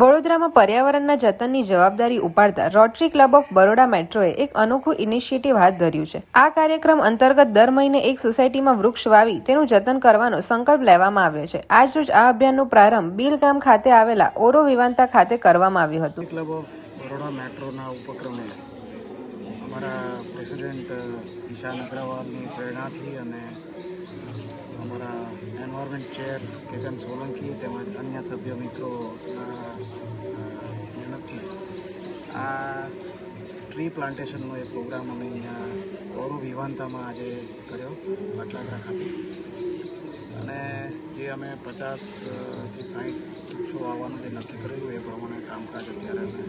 વડોદરામાં પર્યાવરણના જતનની જવાબદારી ઉપાડતા રોટરી ક્લબ ઓફ બરોડા મેટ્રોએ એક અનોખું ઇનિશિયેટિવ હાથ ધર્યું છે. આ કાર્યક્રમ અંતર્ગત દર મહિને એક સોસાયટીમાં વૃક્ષ વાવી તેનું જતન કરવાનો સંકલ્પ લેવામાં આવ્યો છે. આજરોજ આ અભિયાનનો પ્રારંભ બિલગામ ખાતે આવેલા ઓરો વિવાંતા ખાતે કરવામાં આવ્યું હતું. ક્લબ ઓફ બરોડા મેટ્રોના ઉપક્રમે અમારા પ્રેસિડેન્ટ ઈશાન અગ્રવાલની પ્રેરણાથી અને અમારા એન્વાયરમેન્ટ ચેર કેતન સોલંકી તેમજ અન્ય સભ્ય મિત્રો મહેનતથી આ ટ્રી પ્લાન્ટેશનનો એક પ્રોગ્રામ અમે અહીંયા ઓરુ વિવાનતામાં આજે કર્યો પાટલાદરા ખાતે. અને જે અમે પચાસથી સાઠ વૃક્ષો આવવાનું જે નક્કી કરેલું એ પ્રમાણે કામકાજ અત્યારે અમે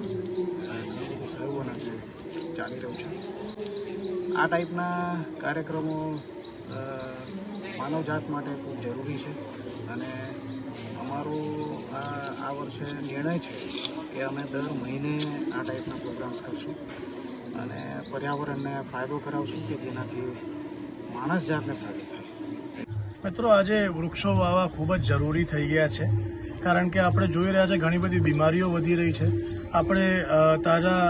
શરૂ અને ચાલી રહ્યું છે. આ ટાઈપના કાર્યક્રમો માનવજાત માટે ખૂબ જરૂરી છે અને અમારો આ આ વર્ષે નિર્ણય છે કે અમે દર મહિને આ ટાઈપના પ્રોગ્રામ્સ કરશું અને પર્યાવરણને ફાયદો કરાવશું કે જેનાથી માણસ જાતને ફાયદો થાય. મિત્રો, આજે વૃક્ષો વાવવા ખૂબ જ જરૂરી થઈ ગયા છે, કારણ કે આપણે જોઈ રહ્યા છે ઘણી બધી બીમારીઓ વધી રહી છે. આપણે તાજા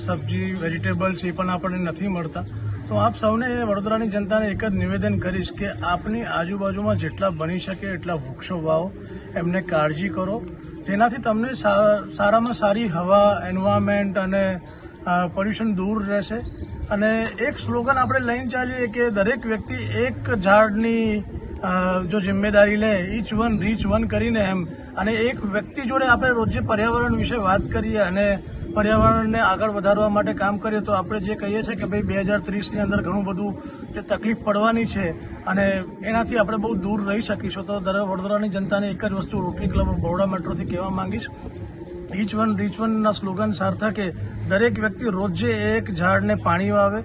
સબ્જી વેજીટેબલ્સ એ પણ આપણને નથી મળતા. તો આપ સૌને વડોદરાની જનતાને એક જ નિવેદન કરીશ કે આપની આજુબાજુમાં જેટલા બની શકે એટલા વૃક્ષો વાવો, એમને કાળજી કરો. જેનાથી તમને સારામાં સારી હવા એન્વાયરમેન્ટ અને પોલ્યુશન દૂર રહેશે. અને એક સ્લોગન આપણે લઈને ચાલીએ કે દરેક વ્યક્તિ એક ઝાડની જો જિમ્મેદારી લે ઈચ વન રીચ વન કરીને એમ. અને એક વ્યક્તિ જોડે આપણે રોજે પર્યાવરણ વિશે વાત કરીએ અને પર્યાવરણને આગળ વધારવા માટે કામ કરીએ, તો આપણે જે કહીએ છીએ કે ભાઈ બે હજાર ત્રીસની અંદર ઘણું બધું જે તકલીફ પડવાની છે અને એનાથી આપણે બહુ દૂર રહી શકીશું. તો દર વડોદરાની જનતાને એક જ વસ્તુ રોટરી ક્લબ બહોળા મેટ્રોથી કહેવા માંગીશ. રીચ વન, રીચ વનના સ્લોગન સાર્થકે દરેક વ્યક્તિ રોજે એક ઝાડને પાણી વાવે,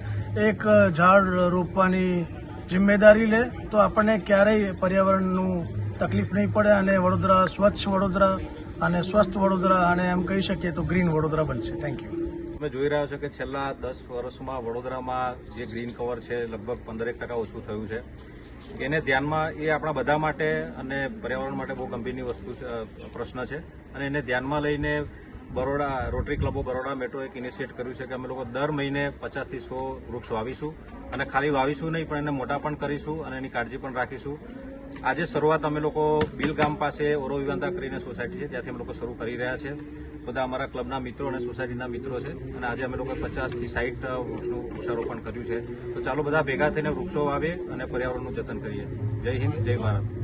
એક ઝાડ રોપવાની જિમ્મેદારી લે, તો આપણને ક્યારેય પર્યાવરણનું તકલીફ નહીં પડે અને વડોદરા, સ્વચ્છ વડોદરા અને સ્વસ્થ વડોદરા અને એમ કહી શકીએ તો ગ્રીન વડોદરા બનશે. થેન્ક યુ તમે જોઈ રહ્યા છો કે છેલ્લા દસ વર્ષમાં વડોદરામાં જે ગ્રીન કવર છે લગભગ પંદરેક ટકા ઓછું થયું છે. એને ધ્યાનમાં એ આપણા બધા માટે અને પર્યાવરણ માટે બહુ ગંભીરની વસ્તુ પ્રશ્ન છે. અને એને ધ્યાનમાં લઈને બરોડા રોટરી ક્લબો બરોડા મેટ્રો એક ઇનિશિયેટ કર્યું છે કે અમે લોકો દર મહિને પચાસથી સો વૃક્ષ વાવીશું. અને ખાલી વાવીશું નહીં, પણ એને મોટા પણ કરીશું અને એની કાળજી પણ રાખીશું. આજે શરૂઆત અમે લોકો બિલ ગામ પાસે ઓરો વિવાંતા કરીને સોસાયટી છે, ત્યાંથી અમે લોકો શરૂ કરી રહ્યા છે. બધા અમારા ક્લબના મિત્રો અને સોસાયટીના મિત્રો છે અને આજે અમે લોકો પચાસથી સાઠ વૃક્ષનું વૃક્ષારોપણ કર્યું છે. તો ચાલો બધા ભેગા થઈને વૃક્ષો વાવીએ અને પર્યાવરણનું જતન કરીએ. જય હિન્દ, જય ભારત.